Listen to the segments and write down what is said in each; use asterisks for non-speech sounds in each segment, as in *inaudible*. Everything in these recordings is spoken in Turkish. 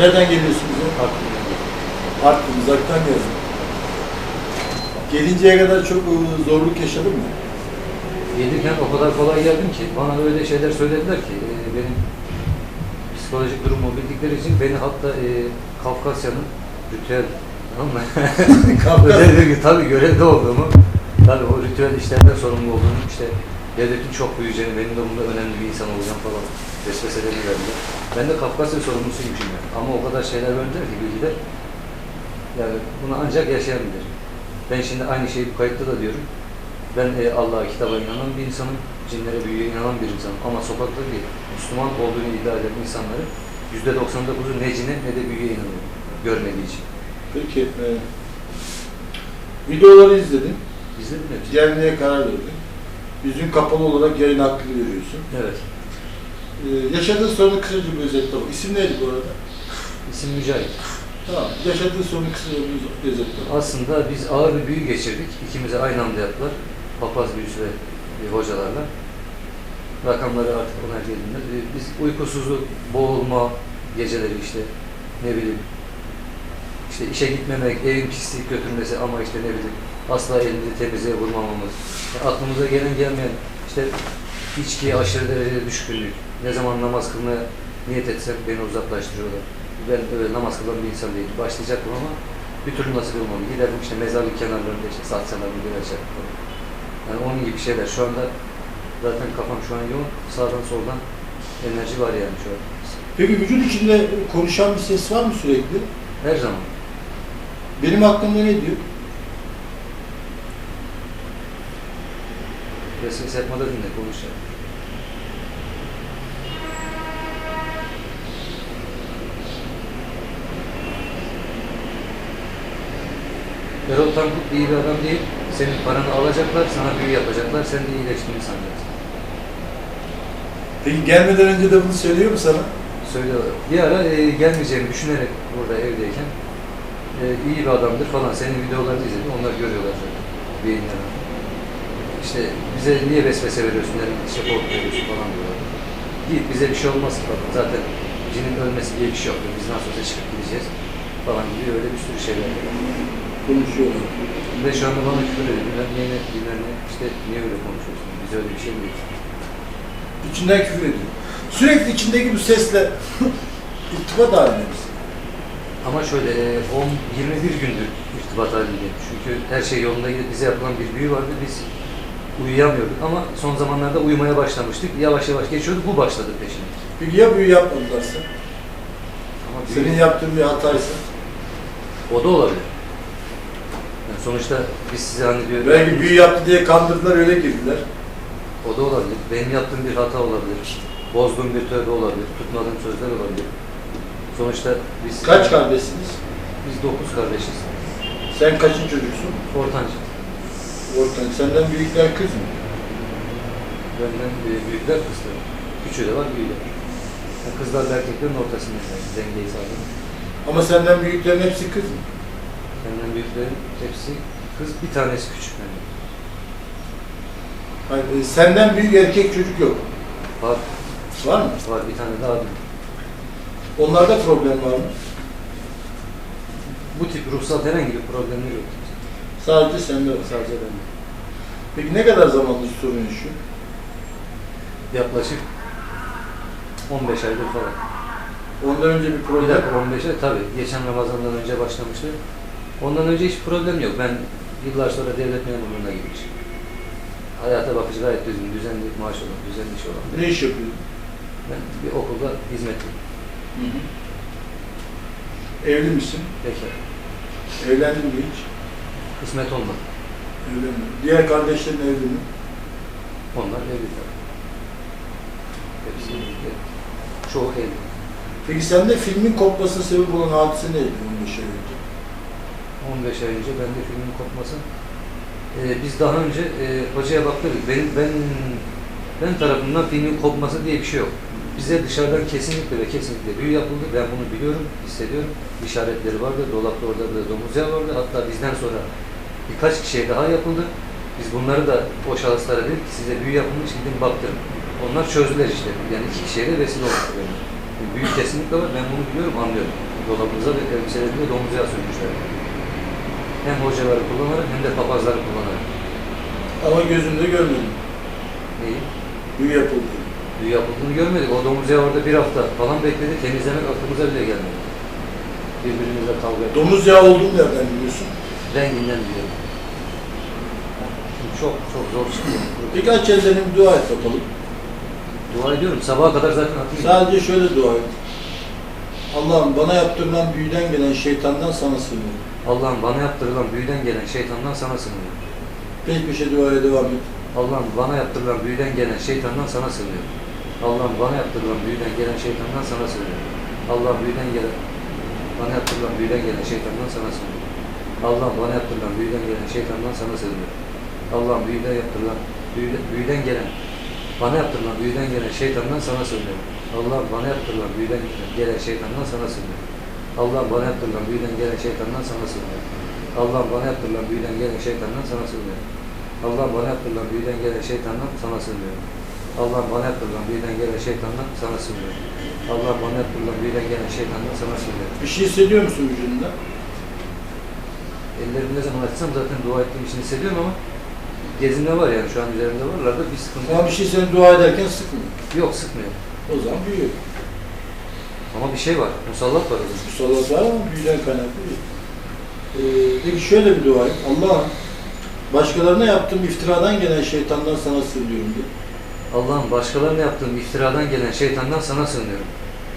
Nereden geliyorsun bize? Aklımda. Artvin, uzaktan geldin. Gelinceye kadar çok e, zorluk yaşadın mı? Gelirken o kadar kolay geldim ki bana öyle şeyler söylediler ki e, benim psikolojik durumumu bildikleri için beni hatta e, Kafkasya'nın ritüel tamam mı? *laughs* Kafkas- Özel bir tabii görevde olduğumu, tabii o ritüel işlerden sorumlu olduğumu, işte devletin çok büyüyeceğini, benim de bunda önemli bir insan olacağım falan vesveselerini verdiler. Ben de Kafkasya sorumlusuymuşum yani. Ama o kadar şeyler verdiler ki bilgiler. Yani bunu ancak yaşayan bilir. Ben şimdi aynı şeyi bu kayıtta da diyorum. Ben e, Allah'a, kitaba inanan bir insanım, cinlere, büyüye inanan bir insanım. Ama sokakta değil, Müslüman olduğunu iddia eden insanların %99'u ne cine ne de büyüye inanıyor. Görmediği için. Peki, e, videoları izledin. Mi? hepsini? Gelmeye karar verdin. Yüzün kapalı olarak yayın hakkı veriyorsun. Evet. E, yaşadığın sorunu kısaca bir özetle bak. İsim neydi bu arada? İsim Mücahit. Tamam. Yaşadığın sorunu kısaca bir özetle bak. Aslında biz ağır bir büyü geçirdik. İkimize aynı anda yaptılar. Papaz büyüsü ve e, hocalarla. Rakamları artık onlar geldiğinde. e, Biz uykusuzluk, boğulma geceleri işte ne bileyim işte işe gitmemek, evin pislik götürmesi ama işte ne bileyim asla elimizi temizliğe vurmamamız. Ya aklımıza gelen gelmeyen işte içkiye aşırı derecede düşkünlük. Ne zaman namaz kılmaya niyet etsem beni uzaklaştırıyorlar. Ben öyle namaz kılan bir insan değilim. Başlayacaktım ama bir türlü nasip olmadı. Giderdim işte mezarlık kenarlarında işte satsalarını falan. Yani onun gibi şeyler. Şu anda zaten kafam şu an yoğun. Sağdan soldan enerji var yani şu an. Peki vücut içinde konuşan bir ses var mı sürekli? Her zaman. Benim aklımda ne diyor? Vesvese yapmada dinle konuşacağım. Erol Tankut iyi bir adam değil. Senin paranı alacaklar, sana büyü yapacaklar, sen de iyileştiğini sanacaksın. Peki gelmeden önce de bunu söylüyor mu sana? Söylüyorlar. Bir ara e, gelmeyeceğimi düşünerek burada evdeyken e, iyi bir adamdır falan. Senin videolarını izledim. Onlar görüyorlar zaten. Yayınlarını. İşte bize niye vesvese veriyorsun? Yani işte korkuyorsun falan diyorlar. Git bize bir şey olmaz ki falan. Zaten cinin ölmesi diye bir şey yok. Biz nasıl olsa çıkıp gideceğiz falan gibi öyle bir sürü şeyler. Konuşuyorlar. Ve şu anda bana küfür ediyor. Niye ne, bilmem ne, işte niye öyle konuşuyorsun? Biz öyle bir şey değil. İçinden küfür ediyor. Sürekli içindeki bu sesle *laughs* irtibat halinde misin? Ama şöyle e, 10 21 gündür irtibat halindeyim. Çünkü her şey yolunda gidip bize yapılan bir büyü vardı. Biz uyuyamıyorduk ama son zamanlarda uyumaya başlamıştık. Yavaş yavaş geçiyordu. Bu başladı peşine. Peki ya büyü yapmadılarsa? Ama büyü- Senin yaptığın bir hataysa? o da olabilir. Sonuçta biz size hani diyor Belki büyü yaptı diye kandırdılar öyle girdiler. o da olabilir. Benim yaptığım bir hata olabilir. Bozduğum bir tövbe olabilir. Tutmadığım sözler olabilir. Sonuçta biz Kaç kardeşsiniz? Biz dokuz kardeşiz. Sen kaçın çocuksun? Ortanca. Ortan. Senden büyükler kız mı? Benden e, büyükler kızlar. Küçüğü de var, büyüğü de var. Yani kızlarla erkeklerin ortasındayız yani. Dengeyi sağlamak. Ama senden büyüklerin hepsi kız mı? Benden büyüklerin hepsi kız, bir tanesi küçük benden. Hayır, e, senden büyük erkek çocuk yok. Var, Var mı? var bir tane daha abim. Onlarda problem var mı? Bu tip ruhsal herhangi bir problemleri yok. Sadece sende var. Sadece ben. Peki ne kadar zamandır sorun yaşıyor? Yaklaşık 15 aydır falan. Ondan önce bir Bir problem dakika 15 ay tabii. Geçen Ramazan'dan önce başlamıştı. Ondan önce hiç problem yok. Ben yıllar sonra devlet memurluğuna gitmişim. Hayata bakıcı gayet düzgün, düzenli maaş olan, düzenli iş olan. Ne iş yapıyorsun? Ben bir okulda hizmetliyim. Hı hı. Evli misin? Bekar. Evlendin mi hiç? Kısmet olmadı. Evlenmedim. Diğer kardeşlerin evli mi? Onlar evli tabii. Hepsi evli. Çoğu evli. Peki sende filmin kopmasına sebep olan hadise neydi 15 ay önce? 15 ay önce bende filmin kopması. Ee, biz daha önce e, hocaya baktık. Ben, ben, ben tarafından filmin kopması diye bir şey yok. Bize dışarıdan kesinlikle ve kesinlikle büyü yapıldı. Ben bunu biliyorum, hissediyorum. İşaretleri vardı. Dolapta orada burada domuz yağı vardı. Hatta bizden sonra birkaç kişiye daha yapıldı. Biz bunları da o şahıslara dedik ki size büyü yapılmış gidin baktırın. onlar çözdüler işte. Yani iki kişiye de vesile olmuş böyle. Büyük kesinlikle var. Ben bunu biliyorum, anlıyorum. Dolabımıza ve elbiselerinde domuz yağı sürmüşler. Hem hocaları kullanarak hem de papazları kullanarak. Ama gözümde görmedim. Neyi? Büyü yapıldı. Büyü yapıldığını görmedik. O domuz yağı orada bir hafta falan bekledi. Temizlemek aklımıza bile gelmedi. Birbirimizle kavga ettik. Domuz yağı olduğunu nereden biliyorsun? Renginden biliyorum. Çok çok zor çıkıyor. Peki aç ellerini bir dua et bakalım. Dua ediyorum. Sabaha kadar zaten atmayacağım. Sadece şöyle dua et. Allah'ım bana yaptırılan büyüden gelen şeytandan sana sığınıyorum. Allah'ım bana yaptırılan büyüden gelen şeytandan sana sığınıyorum. Peş peşe duaya devam et. Allah'ım bana yaptırılan büyüden gelen şeytandan sana sığınıyorum. Allah'ım bana yaptırılan büyüden gelen şeytandan sana sığınıyorum. Allah'ım büyüden gelen bana yaptırılan büyüden gelen şeytandan sana sığınıyorum. Allah'ım bana yaptırılan büyüden gelen şeytandan sana sığınıyorum. Allah'ım büyüden yaptırılan büyüden, büyüden gelen bana yaptırılan büyüden gelen şeytandan sana sığınıyorum. Allah'ım bana yaptırılan büyüden gelen şeytandan sana sığınıyorum. Allah'ım bana yaptırılan büyüden gelen şeytandan sana sığınıyorum. Allah'ım bana yaptırılan büyüden gelen şeytandan sana sığınıyorum. Allah'ım bana yaptırılan büyüden gelen şeytandan sana sığınıyorum. Allah'ım bana yaptırılan büyüden gelen şeytandan sana sığınıyorum. Allah'ım bana yaptırılan büyüden gelen şeytandan sana sığınıyorum. Bir şey hissediyor musun vücudunda? Ellerimi ne zaman açsam zaten dua ettiğim için hissediyorum ama gezimde var yani şu an üzerimde varlar da bir sıkıntı Ama bir şey seni dua ederken sıkmıyor. Yok sıkmıyor. O zaman büyü. Ama bir şey var. Musallat var orada. Bu salat var ama büyüden kaynaklı değil. Ee, peki şöyle bir dua et. Allah'ım başkalarına yaptığım iftiradan gelen şeytandan sana sığınıyorum diye. Allah'ım başkalarına yaptığım iftiradan gelen şeytandan sana sığınıyorum.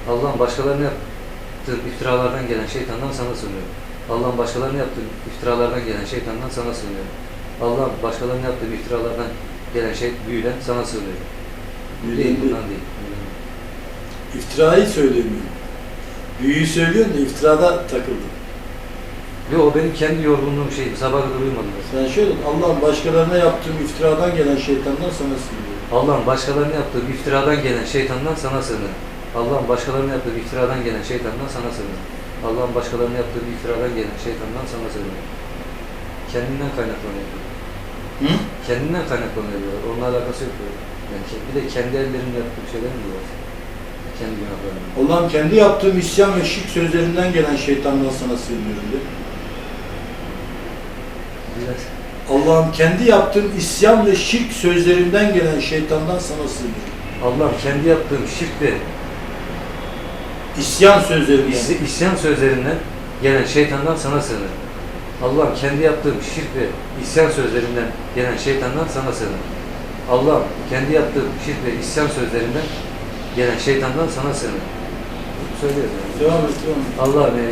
Allah'ım başkalarına yaptığım iftiralardan gelen şeytandan sana sığınıyorum. Allah'ım başkalarına yaptığım iftiralardan gelen şeytandan sana sığınıyorum. Allah'ım başkalarına yaptığım iftiralardan gelen şey büyüden sana sığınıyorum. Büyüden Değil bundan değil. İftirayı söylemiyorum. Büyüyü söylüyorsun da iftirada takıldım. Yo o benim kendi yorgunluğum şeydi. Sabah kadar uyumadım. Sen şöyle Allah'ım başkalarına yaptığım iftiradan gelen şeytandan sana sığınıyorum. Allah'ım başkalarına yaptığım iftiradan gelen şeytandan sana sığınırım. Allah'ım başkalarına yaptığım iftiradan gelen şeytandan sana sığınırım. Allah'ım başkalarına yaptığım iftiradan gelen şeytandan sana sığınırım. Kendinden kaynaklanıyor. Hı? Kendinden kaynaklanıyor. Onunla alakası yok. Yani bir de kendi ellerimle yaptığım şeyler mi var? Kendi. Allah'ım kendi yaptığım isyan ve şirk sözlerinden gelen şeytandan sana sığınıyorum. Biraz Allah'ım kendi yaptığım isyan ve şirk sözlerinden gelen şeytandan sana sığınıyorum. Allah'ım kendi yaptığım şirk ve İsyan sözlerinden. is- isyan sözlerinden gelen şeytandan sana sığınırım. Allah'ım kendi yaptığım şirk ve isyan sözlerinden gelen şeytandan sana sığınırım. Allah'ım kendi yaptığım şirk ve isyan sözlerinden gelen şeytandan sana sığınırım. Söylüyorum yani. Devam et, devam et. Allah'ım e,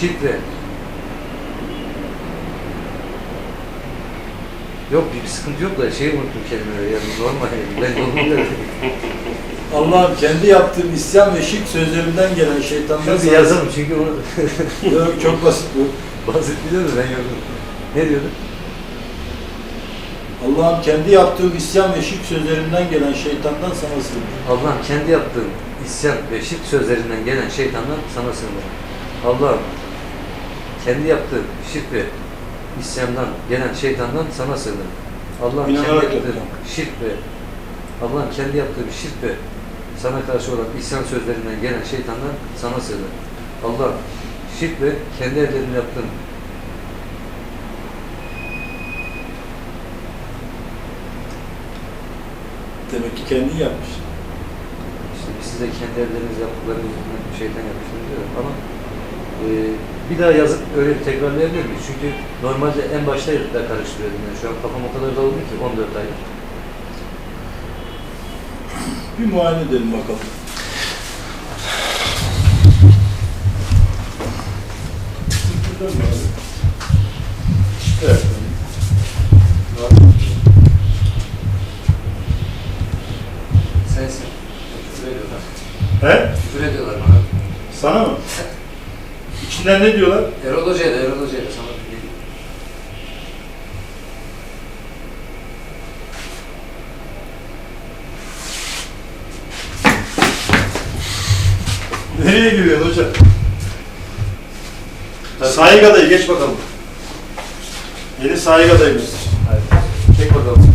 şirk ve Yok bir, sıkıntı yok da şeyi unuttum kelimeleri yani normal yani. Ben yolunu *laughs* Allah'ım kendi yaptığım isyan ve şirk sözlerinden gelen şeytandan Şunu yazalım çünkü onu Yok, çok basit bu. *laughs* basit biliyor musun ben yazdım. Ne diyordun? Allah'ım kendi yaptığım isyan ve şirk sözlerinden gelen şeytandan sana sığınıyorum. Allah'ım kendi yaptığım isyan ve şirk sözlerinden gelen şeytandan sana sığınırım. Allah'ım kendi yaptığım şirk ve isyandan gelen şeytandan sana sığınırım. Allah'ım kendi yaptığım yapacağım. şirk ve Allah'ım kendi yaptığım şirk ve sana karşı olan isyan sözlerinden gelen şeytandan sana sığınırım. Allah'ım şirk ve kendi ellerimle yaptığım Demek ki kendin yapmış. İşte biz size kendi elleriniz yaptıklarınız yüzünden şeytan yapmışsınız diyor. Ama e, bir daha yazıp öyle bir tekrarlayabilir miyiz? Çünkü normalde en başta da karıştırıyordum. Yani şu an kafam o kadar dağıldı ki 14 aydır. Bir muayene edelim bakalım. İçinden ne diyorlar? Erol Hoca'ya da Erol Hoca'ya da sana bir geliyor. Nereye giriyorsun hocam? Saygıdayı geç bakalım. Yeni saygıdayımız. Çek bakalım.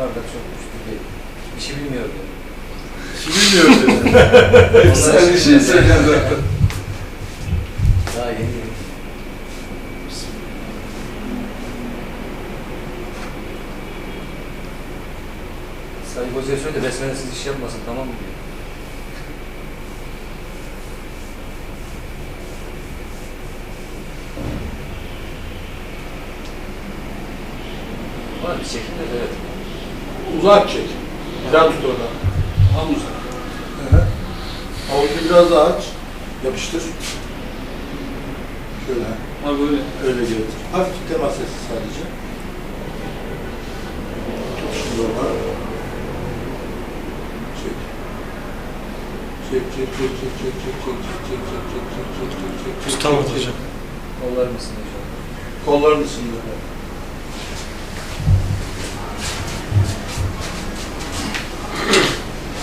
rakamlar da çok üstü değil. İşi bilmiyordu. Bilmiyorum dedi. Onlar Sen bir şey söyleyeceğim zaten. Daha yeni. Sayın Hoca'ya söyle besmelesiz iş yapmasın tamam mı diyor. Var bir şekilde de evet. Uzak çek. Güzel tut oradan. Tam uzak. Avucu biraz daha aç. Yapıştır. Şöyle. Ha böyle. Öyle getir. Hafif temas et sadece. Tut şimdi oradan. Çek. Çek, çek, çek, çek, çek, çek, çek, çek, çek, çek, çek, çek, çek, çek, çek, çek, Tutamadı çek, çek. hocam. Kollar mısın inşallah. Kolların ısındı.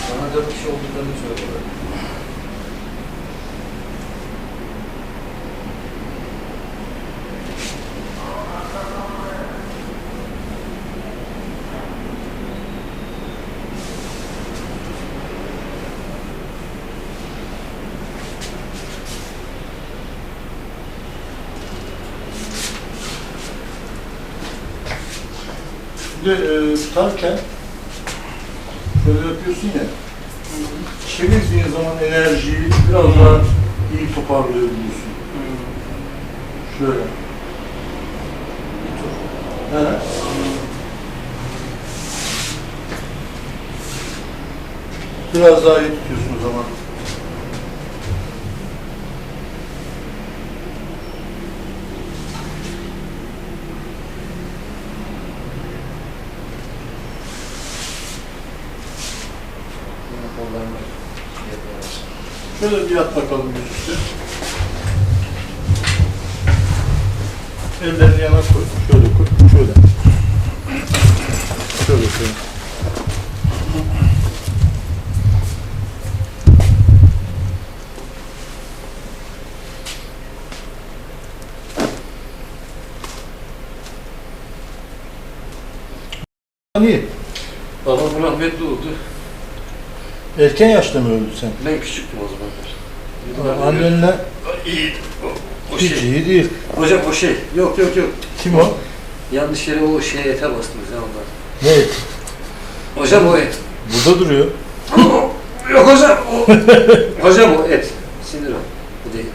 Bana dört kişi olduklarını söylüyorlar. Şimdi e, tutarken şöyle yapıyorsun ya, çevirdiğin zaman enerjiyi biraz daha iyi toparlayabiliyorsun. Şöyle. He. Biraz daha iyi tutuyorsun o zaman. Şöyle bir yat bakalım yüzüstü. Ellerini yana koy. Şöyle koy. Şöyle. Şöyle şöyle. Hani Babam rahmetli oldu. Erken yaşta mı öldü sen? Ben küçüktüm o zamanlar. Annenle İyi. O, o hiç şey. iyi değil. Hocam o şey. Yok yok yok. Kim o? Yanlış yere o şeye ete bastınız ya ondan. Ne et? Hocam o et. Burada duruyor. *laughs* Yok hocam o. *laughs* hocam o et. Sinir o. Bu değil.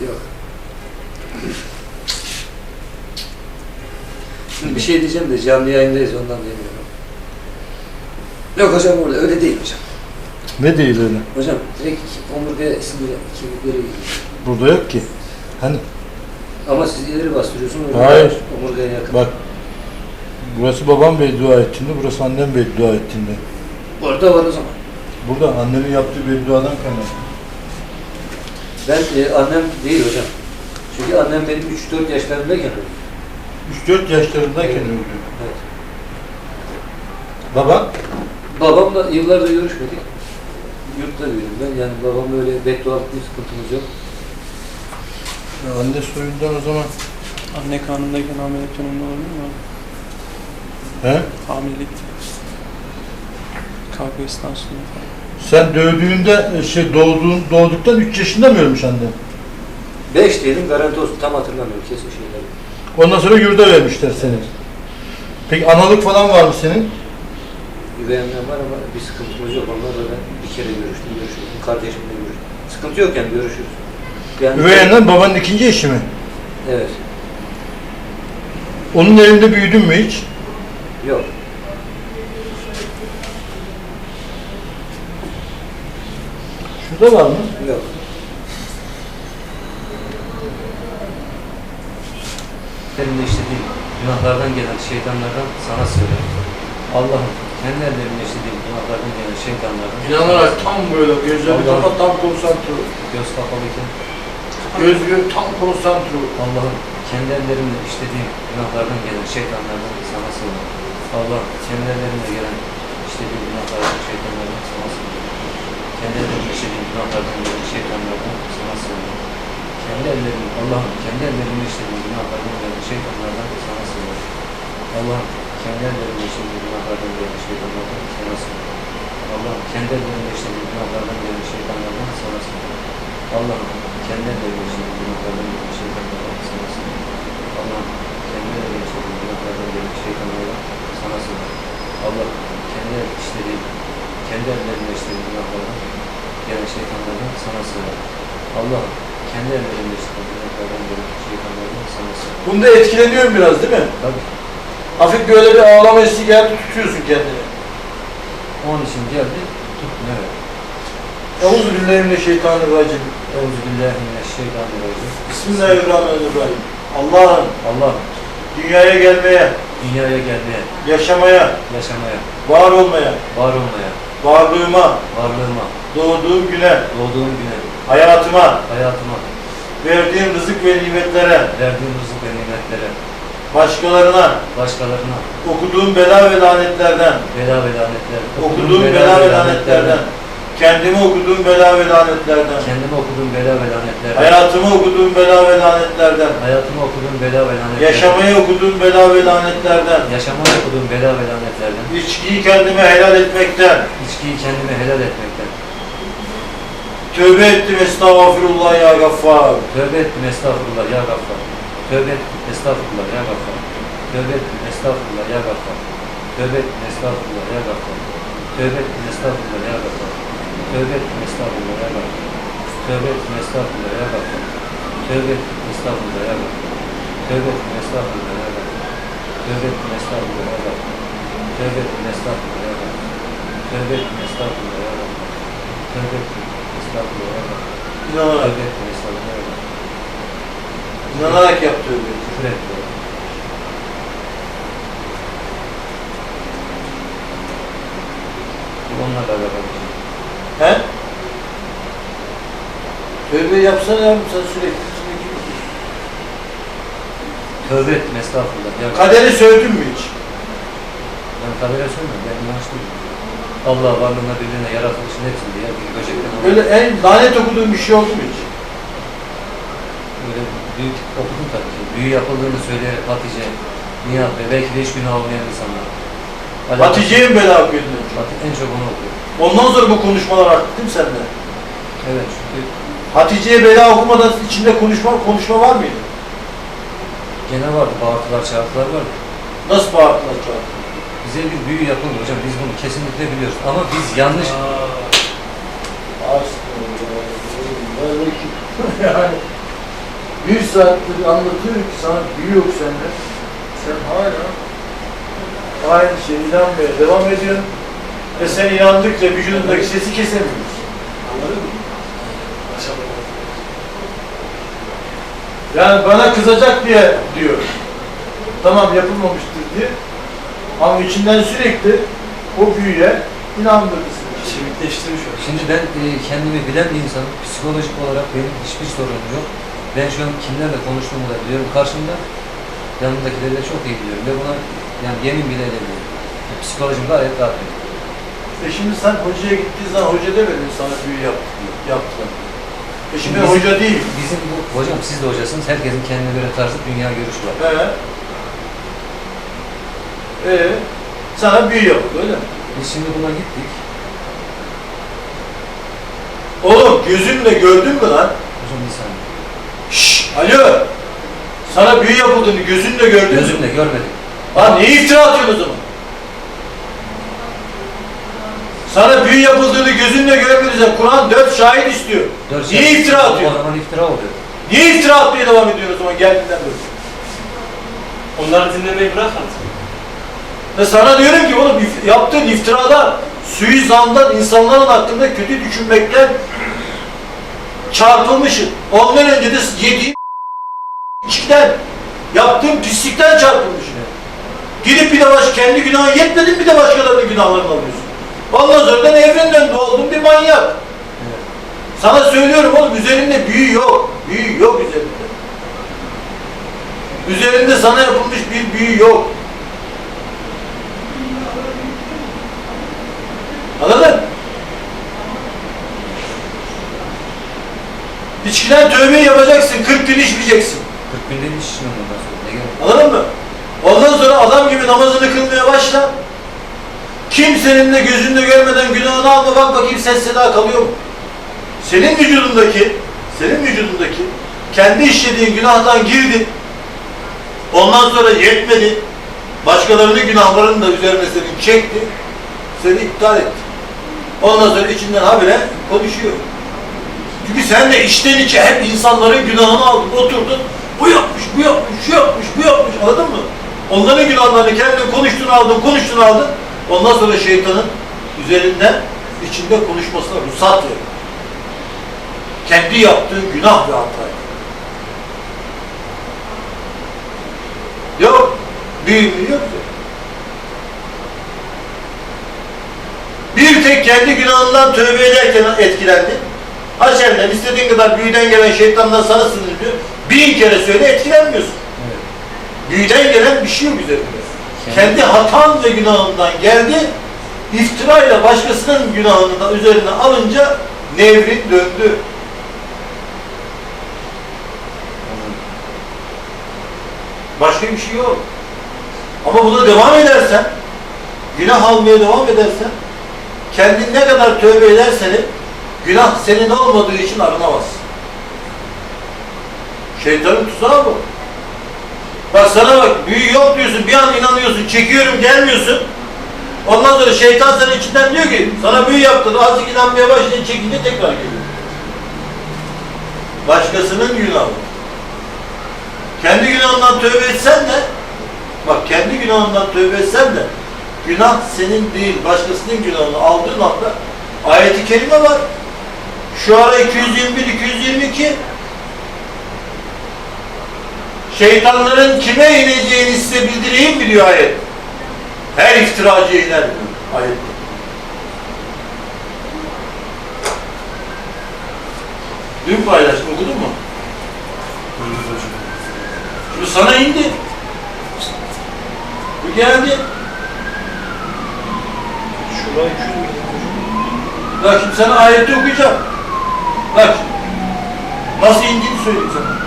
Yok. Şimdi bir şey diyeceğim de canlı yayındayız ondan demiyorum. Yok hocam orada öyle değil hocam. Ne değil öyle? Hocam direkt omurgaya sinir kemikleri Burada yok ki. Hani ama siz ileri bastırıyorsunuz. Hayır. Omurgaya yakın. bak burası babam beddua ettiğinde, burası annem beddua ettiğinde. Orada var o zaman. Burada annemin yaptığı bedduadan kaynaklı. Ben e, annem değil hocam. Çünkü annem benim 3-4 yaşlarındayken öldü. 3-4 yaşlarındayken öldü. Evet. Baba? Babamla yıllardır görüşmedik. Yurtta büyüdüm ben. Yani babam öyle beddualık bir sıkıntımız yok. Ya anne soyundan o zaman. Anne karnındayken hamilelik döneminde olabilir mi abi? He? Hamilelik. Kavga esnasında falan. Sen dövdüğünde e, şey doğduğun doğduktan 3 yaşında mı ölmüş annen? 5 diyelim garanti olsun. Tam hatırlamıyorum kesin şeyleri. Ondan sonra yurda vermişler seni. Peki analık falan var mı senin? Annem var ama bir sıkıntımız yok. Onlarla ben bir kere görüştüm, görüşüyorum. Kardeşimle görüştüm. Sıkıntı yok yani görüşürüz. Yani, Üvey annen babanın ikinci eşi mi? Evet. Onun elinde büyüdün mü hiç? Yok. Şurada var mı? Yok. Senin işlediğin günahlardan gelen şeytanlardan sana sığınırım. Allah'ım kendi ellerimle işlediğim günahlardan gelen şeytanlardan İnanarak tam böyle gözlerini Allah'ım. kapat tam konsantre ol. göz kapalıyken Göz göz tam konsantre ol. Allah'ım kendi ellerimle işlediğim günahlardan gelen şeytanlardan sana sığınırım. Allah'ım kendi ellerimle gelen işlediğim günahlardan şeytanlardan sana sığınırım. Kendi ellerimle işlediğim günahlardan gelen şeytanlardan sana sığınırım. Kendi ellerimle, Allah'ım kendi ellerimle işlediğim günahlardan gelen şeytanlardan sana sığınırım. Allah'ım kendi ellerimle işlediğim günahlardan gelen şeytanlardan sana sığınırım. Allah'ım kendi ellerimle işlediğim günahlardan gelen şeytanlardan sana sığınırım. Allah'ım kendi ellerimle işlediğim günahlardan gelen şeytanlardan sana sığınırım. Allah'ım kendi ellerimle işlediğim günahlardan gelen şeytanlardan sana sığınırım. Allah'ım kendi el işlediğim, kendi ellerimle işlediğim günahlardan gelen şeytanlardan sana sığınırım. Allah'ım kendi ellerimle işlediğim günahlardan gelen şeytanlardan sana sığınırım. Bunda etkileniyorum biraz değil mi? Tabii. Hafif böyle bir ağlama hissi geldi tutuyorsun kendini. Onun için geldi, tuttum evet. Euzu billahi mineşşeytanirracim. Euzubillahimineşşeytanirracim. Bismillahirrahmanirrahim. Allah'ım Allah'ım dünyaya gelmeye, dünyaya gelmeye, yaşamaya, yaşamaya, var olmaya, var olmaya, varlığıma, varlığıma, doğduğum güne, doğduğum güne, hayatıma, hayatıma, verdiğin rızık ve nimetlere, verdiğin rızık ve nimetlere, başkalarına, başkalarına, okuduğum bela ve lanetlerden, bela ve lanetler, okuduğum bela ve lanetlerden, kendime okuduğum bela ve lanetlerden, kendime okuduğum bela ve lanetlerden, hayatıma okuduğum bela ve lanetlerden, hayatıma okuduğum bela ve lanetlerden, yaşamaya okuduğum bela ve lanetlerden, yaşamaya okuduğum bela ve lanetlerden, içkiyi kendime helal etmekten, içkiyi kendime helal etmekten, tövbe ettim estağfirullah ya gaffar. Tövbe ettim estağfurullah ya gaffar. Tövbe ettim estağfurullah ya gaffar. Tövbe ettim estağfurullah ya gaffar. Tövbe ettim estağfurullah ya gaffar. Tövbe ettim estağfurullah ya gaffar. Tövbe ettim estağfurullah ya gaffar. Tövbe ettim estağfurullah ya gaffar. Tövbe ettim estağfurullah ya gaffar. Tövbe ettim estağfurullah ya gaffar. Tövbe ettim estağfurullah ya gaffar. Tövbe ettim estağfurullah ya gaffar. Tövbe ettim estağfurullah ya gaffar. Tövbe ettim estağfurullah ya gaffar. Tövbe ettim estağfurullah ya gaffar. İnanarak yap tövbe. Küfür etti. Onlarla alakalı. bir. He? Tövbe yapsana ya sen sürekli. Tövbe ettim estağfurullah. Ya, Kaderi sövdün mü hiç? ben kadere söylemiyorum. Ben inançlıyım. Allah varlığına birbirine yaratılışın hepsinde ya bir böcekten Böyle en lanet okuduğun bir şey oldu mu hiç? Büyük okudum tabii ki. Büyü yapıldığını söyleyerek Hatice, Nihat ve belki de hiç günah olmayan insanlar. Hatice'ye mi bela okuyordun en çok? Hati- En çok onu okuyor. Ondan sonra bu konuşmalar arttı değil mi sende? Evet çünkü Hatice'ye bela okumadan içinde konuşma konuşma var mıydı? gene vardı bağırtılar, çağırtılar vardı. Nasıl bağırtılar çağırdı? Bize bir büyü yapıldı hocam. Biz bunu kesinlikle biliyoruz. Ama biz yanlış *laughs* yani bir saattir anlatıyor ki sana büyü yok sende. Sen hala aynı şeye inanmaya devam ediyorsun. Ve sen inandıkça vücudundaki sesi kesemiyorsun. Anladın mı? Yani bana kızacak diye diyor. Tamam yapılmamıştır diye. Ama içinden sürekli o büyüye inandırdı o. Şimdi ben e, kendimi bilen bir insanım. Psikolojik olarak benim hiçbir sorunum yok. Ben şu an kimlerle konuştuğumu da biliyorum. Karşımda yanımdakileri de çok iyi biliyorum. Ve buna yani yemin bile edemiyorum. Psikolojim gayet rahat. E şimdi sen hocaya gittiğin zaman hoca demedi mi sana büyü yaptı, yaptılar. E şimdi Bizim- hoca değil. Bizim bu, hocam siz de hocasınız. Herkesin kendine göre tarzı dünya görüşü var. He. Ee, sana büyü yapıldı öyle mi? Biz şimdi buna gittik. Oğlum gözünle gördün mü lan? Hocam bir saniye. Alo. Sana büyü yapıldığını gözünle gördün mü? Gözümle görmedim. Lan niye iftira atıyorsun o zaman? Sana büyü yapıldığını gözünle görmediysen Kur'an dört şahit istiyor. Dört niye saat- iftira O atıyorsun? zaman iftira oluyor. Niye iftira atmaya devam ediyorsun o zaman geldiğinden beri? Onları dinlemeyi bırak artık. Ve sana diyorum ki oğlum yaptığın iftirada suizandan insanların hakkında kötü düşünmekten çarpılmışsın. Ondan önce de yediğin içkiden, yaptığın pislikten çarpılmışsın. Gidip bir de baş, kendi günahın yetmedi bir de başkalarının günahlarını alıyorsun. Vallahi zaten evrenden doğdun bir manyak. Evet. Sana söylüyorum oğlum üzerinde büyü yok. Büyü yok üzerinde. Üzerinde sana yapılmış bir büyü yok. Anladın? İçkiden tövbe yapacaksın, 40 gün içmeyeceksin. 40 günde hiç içmiyorum ondan sonra. Ne gerek? Anladın mı? Ondan sonra adam gibi namazını kılmaya başla. Kimsenin de gözünde görmeden günahını alma bak bakayım ses seda kalıyor mu? Senin vücudundaki, senin vücudundaki kendi işlediğin günahtan girdin. Ondan sonra yetmedi. Başkalarının günahlarını da üzerine senin çekti. Seni iptal etti. Ondan sonra içinden habire konuşuyor. Çünkü sen de içten içe hep insanların günahını aldın, oturdun. Bu yapmış, bu yapmış, şu yapmış, bu yapmış. Anladın mı? Onların günahlarını kendin konuştun aldın, konuştun aldın. Ondan sonra şeytanın üzerinden içinde konuşmasına ruhsat veriyor. Kendi yaptığın günah ve hatayı. Yok. Büyümü yok ki. Bir tek kendi günahından tövbe ederken etkilendin. Aç elinden istediğin kadar büyüden gelen şeytandan sana sınırlıyor. Bin kere söyle etkilenmiyorsun. Evet. Büyüden gelen bir şey yok üzerinde. Kendi- hatan ve günahından geldi. İftirayla başkasının günahını da üzerine alınca nevrin döndü. Başka bir şey yok. Ama buna devam edersen, günah almaya devam edersen, kendin ne kadar tövbe edersen günah senin olmadığı için arınamazsın. Şeytanın tuzağı bu. Bak sana bak, büyü yok diyorsun, bir an inanıyorsun, çekiyorum gelmiyorsun. Ondan sonra şeytan senin içinden diyor ki, sana büyü yaptın, azıcık inanmaya başlayın, çekince tekrar geliyor. Başkasının günahı. Kendi günahından tövbe etsen de, bak kendi günahından tövbe etsen de, günah senin değil, başkasının günahını aldığın anda ayeti kerime var. Şu ara 221, 222 şeytanların kime ineceğini size bildireyim mi diyor ayet. Her iftiracıya iner diyor ayet. Dün paylaştım, okudun mu? Şimdi sana indi. Bu geldi. Şuraya 200 milyon hocam. Bak şimdi sana ayeti okuyacağım. Bak. Nasıl indiğini söyleyeyim sana.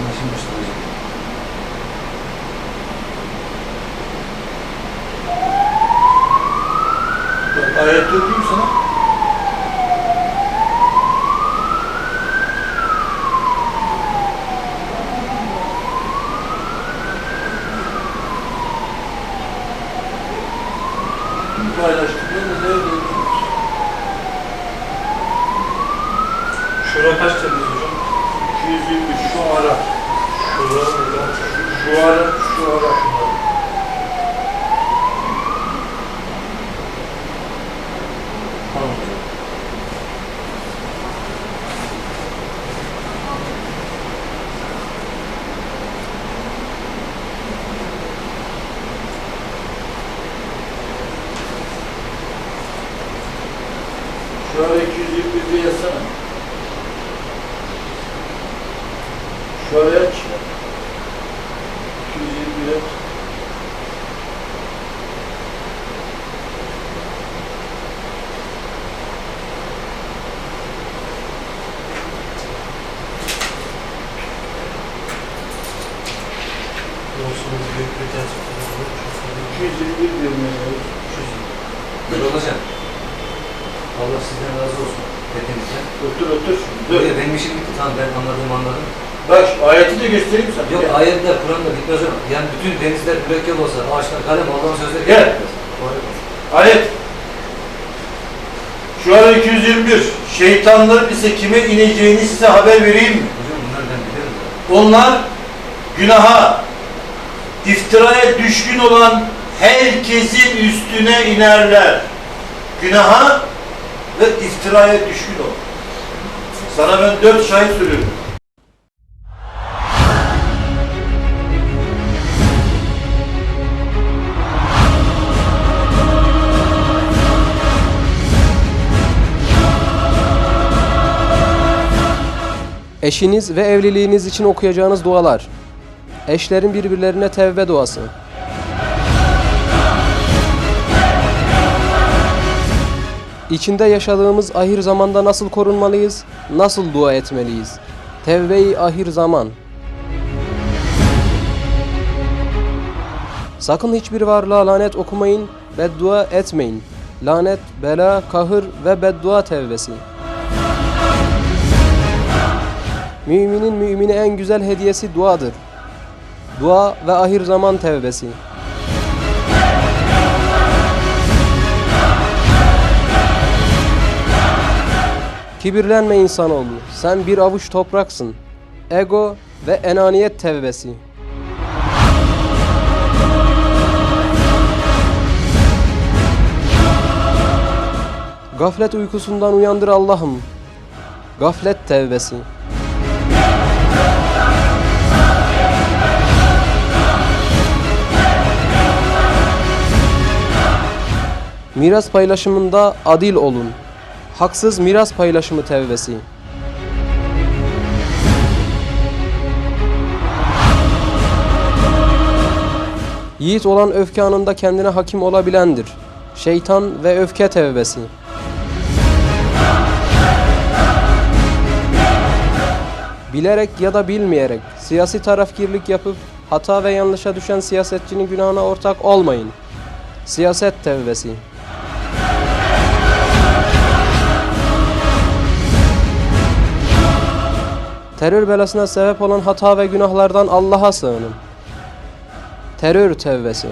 Anlaşılmıştır hocam. Bak ayeti okuyayım sana. Dün paylaştım. Ben de nerede? Şura kaç temiz hocam? 223 şu ara. Şura hocam. Şu ara, şu ara. Tamam. Şu ara 221 diye yazsana. Şu araya aç. 221 aç. Olsunuz büyük bir gerçekten. 221 diyorum yani. Böyle olacak. Allah sizden razı olsun. Hepinizden. Otur otur. Dur. Böyle benim işim bitti. Tamam ben anladım anladım. Bak şu ayeti de göstereyim sana. Yok Gel. ayetler Kur'an'da bitmez hocam. Yani bütün denizler mürekkep olsa, ağaçlar kalem Allah'ın sözleri Gel. bitmez. Ayet. Şu ara 221. İse kime ineceğini size haber vereyim mi? Onlar günaha, iftiraya düşkün olan herkesin üstüne inerler. Günaha ve iftiraya düşkün ol. Sana ben dört şahit söylüyorum. Eşiniz ve evliliğiniz için okuyacağınız dualar. Eşlerin birbirlerine tevbe duası. İçinde yaşadığımız ahir zamanda nasıl korunmalıyız? Nasıl dua etmeliyiz? Tevbe-i ahir zaman. Sakın hiçbir varlığa lanet okumayın, beddua etmeyin. Lanet, bela, kahır ve beddua tevbesi. Müminin mümine en güzel hediyesi duadır. Dua ve ahir zaman tevbesi. Kibirlenme insanoğlu. Sen bir avuç topraksın. Ego ve enaniyet tevbesi. Gaflet uykusundan uyandır Allah'ım. Gaflet tevbesi. Miras paylaşımında adil olun. Haksız miras paylaşımı tevbesi. Yiğit olan öfke anında kendine hakim olabilendir. Şeytan ve öfke tevbesi. Bilerek ya da bilmeyerek siyasi tarafgirlik yapıp hata ve yanlışa düşen siyasetçinin günahına ortak olmayın. Siyaset tevbesi. Terör belasına sebep olan hata ve günahlardan Allah'a sığının. Terör tevbesi.